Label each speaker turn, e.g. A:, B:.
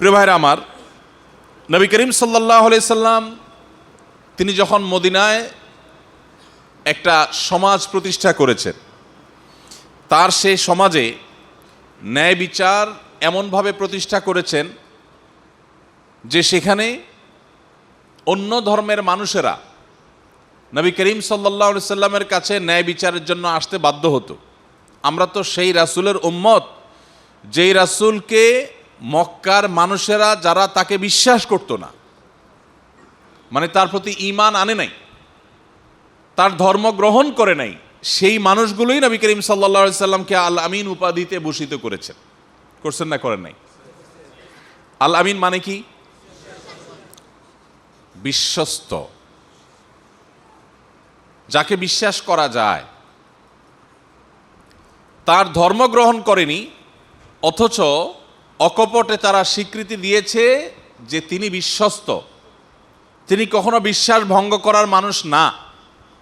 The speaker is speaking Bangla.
A: প্রিয় ভাইরা আমার, নবী করিম সাল্লাহ সাল্লাম তিনি যখন মদিনায় একটা সমাজ প্রতিষ্ঠা করেছেন, তার সেই সমাজে ন্যায় বিচার এমনভাবে প্রতিষ্ঠা করেছেন যে সেখানে অন্য ধর্মের মানুষেরা নবী করিম সাল্লাহ সাল্লামের কাছে ন্যায় বিচারের জন্য আসতে বাধ্য হতো। আমরা তো সেই রাসূলের উম্মত, যেই রাসূলকে মক্কার মানুষেরা যারা তাকে বিশ্বাস করতো না মানে তার প্রতি ঈমান আনে নাই, তার ধর্ম গ্রহণ করে নাই, সেই মানুষগুলোই নবী করিম সাল্লা সাল্লামকে আল আমিন উপাধিতে ভূষিত করেছেন। করছেন না করেন নাই? আল আমিন মানে কি? বিশ্বস্ত। যাকে বিশ্বাস করা যায়, তার ধর্ম গ্রহণ করেনি, অথচ অকপটে তারা স্বীকৃতি দিয়েছে যে তিনি বিশ্বস্ত। তিনি কখনো বিশ্বাস ভঙ্গ করার মানুষ না।